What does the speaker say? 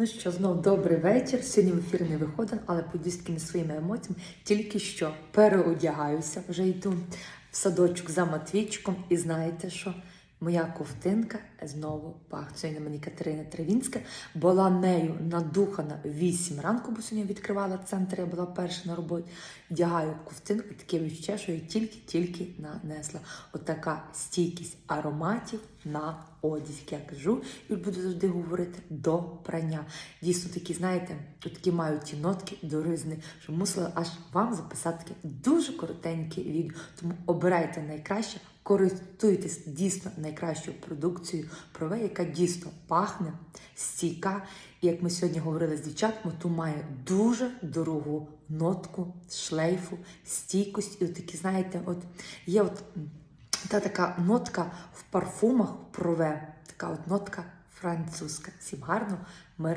Ну що, знов добрий вечір. Сьогодні в ефір не виходив, але подістки не своїми емоціями. Тільки що переодягаюся, вже йду в садочок за Матвійчиком. І знаєте що? Моя ковтинка знову пахне. Сьогодні мені Катерина Травінська була нею надухана в 8 ранку, бо сьогодні відкривала центр, я була перша на роботі. Вдягаю ковтинку таке відчуття, що я тільки-тільки нанесла. Отака стійкість ароматів на одязі, як я кажу, і буду завжди говорити до прання. Дійсно, такі, знаєте, такі мають ті нотки до ризни, що мусила аж вам записати таке дуже коротеньке відео. Тому обирайте найкраще, користуйтесь дійсно найкращою продукцією прове, яка дійсно пахне, стійка. І як ми сьогодні говорили з дівчатами, то має дуже дорогу нотку, шлейфу, стійкость. І от такі, знаєте, от є от та така нотка в парфумах прове, така от нотка французька. Всім гарно.